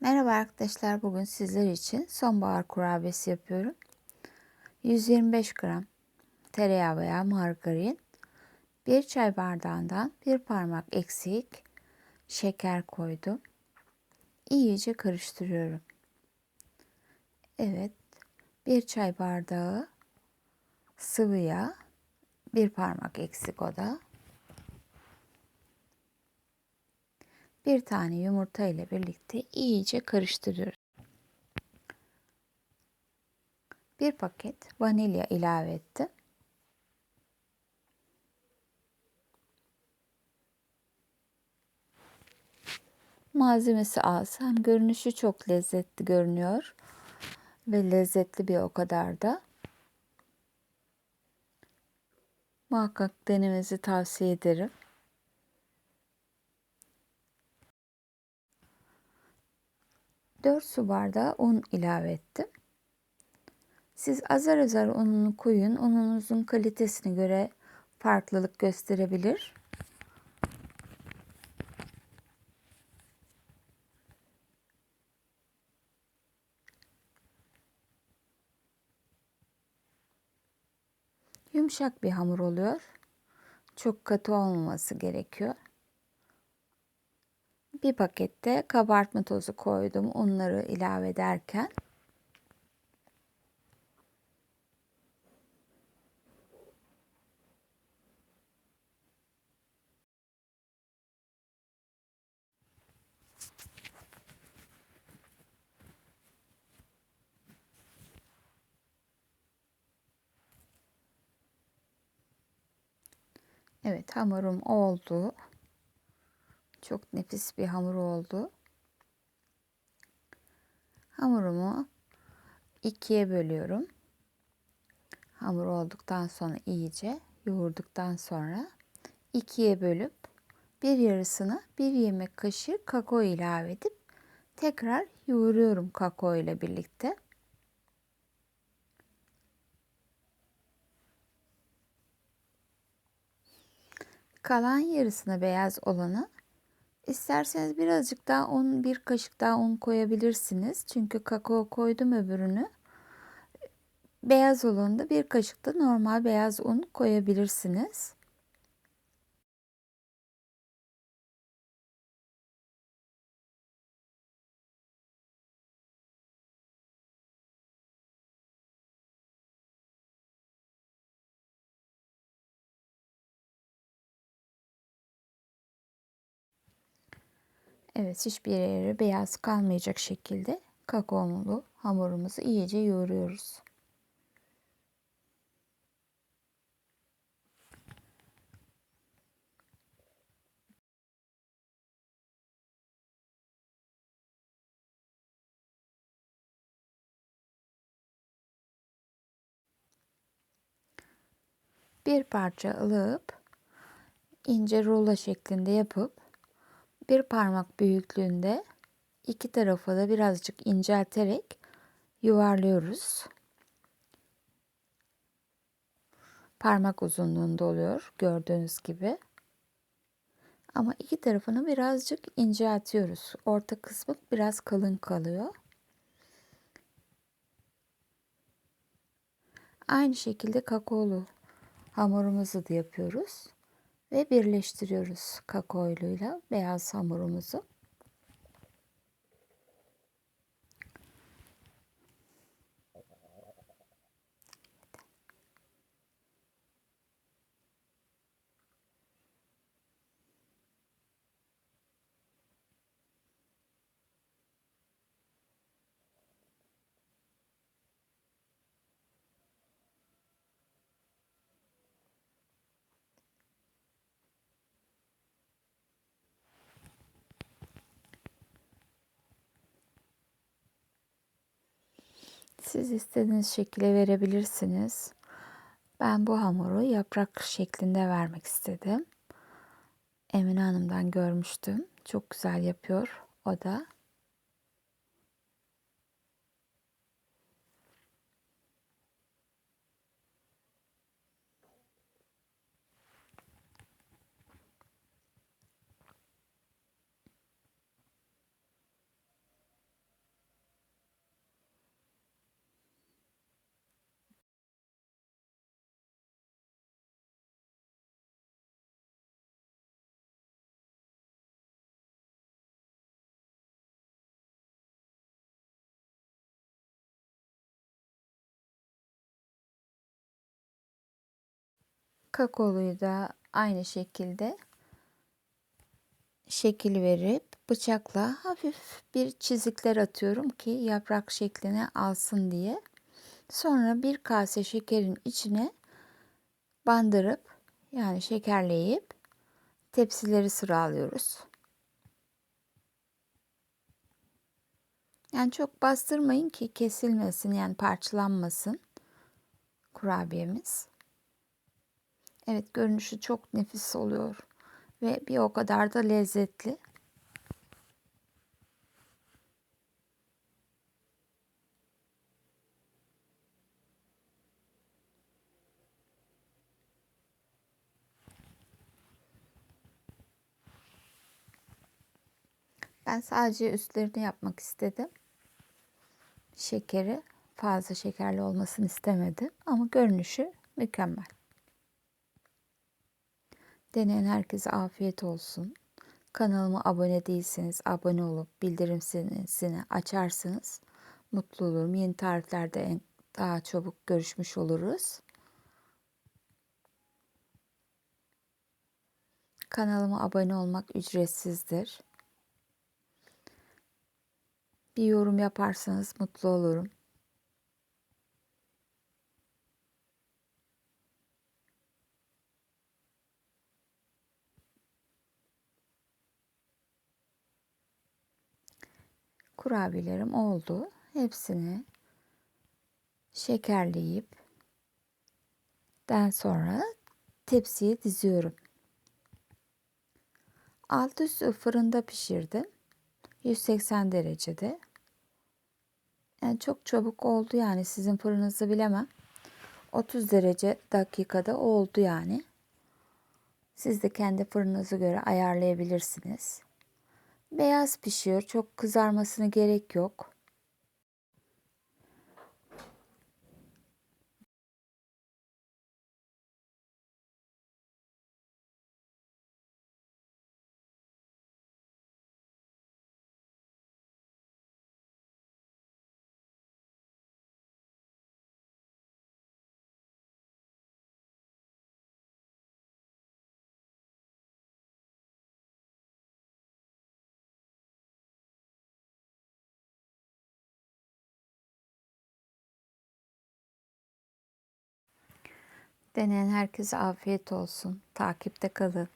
Merhaba arkadaşlar. Bugün sizler için sonbahar kurabiyesi yapıyorum. 125 gram tereyağı veya margarin, 1 çay bardağından bir parmak eksik şeker koydum. İyice karıştırıyorum. Evet, bir çay bardağı sıvı yağ, bir parmak eksik o da. Bir tane yumurta ile birlikte iyice karıştırıyoruz. Bir paket vanilya ilave ettim. Malzemesi az. Hem görünüşü çok lezzetli görünüyor. Ve lezzetli bir o kadar da. Muhakkak denemenizi tavsiye ederim. 4 su bardağı un ilave ettim. Siz azar azar ununu koyun. Ununuzun kalitesine göre farklılık gösterebilir. Yumuşak bir hamur oluyor. Çok katı olmaması gerekiyor. Bir pakette kabartma tozu koydum onları ilave ederken. Evet hamurum oldu. Çok nefis bir hamur oldu. Hamurumu ikiye bölüyorum. Hamur olduktan sonra iyice yoğurduktan sonra ikiye bölüp bir yarısını bir yemek kaşığı kakao ilave edip tekrar yoğuruyorum kakao ile birlikte. Kalan yarısını beyaz olanı İsterseniz birazcık daha un, bir kaşık daha un koyabilirsiniz. Çünkü kakao koydum öbürünü. Beyaz olanı bir kaşık da normal beyaz un koyabilirsiniz. Evet hiçbir yere beyaz kalmayacak şekilde kakaolu hamurumuzu iyice yoğuruyoruz. Bir parça alıp ince rulo şeklinde yapıp bir parmak büyüklüğünde iki tarafı da birazcık incelterek yuvarlıyoruz. Parmak uzunluğunda oluyor gördüğünüz gibi. Ama iki tarafını birazcık inceltiyoruz. Orta kısmı biraz kalın kalıyor. Aynı şekilde kakaolu hamurumuzu da yapıyoruz ve birleştiriyoruz kakaoluyla beyaz hamurumuzu. Siz istediğiniz şekilde verebilirsiniz. Ben bu hamuru yaprak şeklinde vermek istedim. Emine Hanım'dan görmüştüm. Çok güzel yapıyor o da. Kakaoluyu da aynı şekilde şekil verip bıçakla hafif bir çizikler atıyorum ki yaprak şeklini alsın diye. Sonra bir kase şekerin içine bandırıp yani şekerleyip tepsileri sıralıyoruz. Yani çok bastırmayın ki kesilmesin yani parçalanmasın kurabiyemiz. Evet görünüşü çok nefis oluyor ve bir o kadar da lezzetli. Ben sadece üstlerini yapmak istedim. Şekeri fazla şekerli olmasını istemedim ama görünüşü mükemmel. Deneyen herkese afiyet olsun. Kanalıma abone değilseniz abone olup bildirim zilini açarsanız mutlu olurum. Yeni tariflerde en daha çabuk görüşmüş oluruz. Kanalıma abone olmak ücretsizdir. Bir yorum yaparsanız mutlu olurum. Kurabiyelerim oldu. Hepsini şekerleyip den sonra tepsiye diziyorum. Alt üstü fırında pişirdim. 180 derecede. Yani çok çabuk oldu yani sizin fırınınızı bilemem. 30 derece dakikada oldu yani. Siz de kendi fırınınıza göre ayarlayabilirsiniz. Beyaz pişiyor. Çok kızarmasına gerek yok. Deneyen herkese afiyet olsun. Takipte kalın.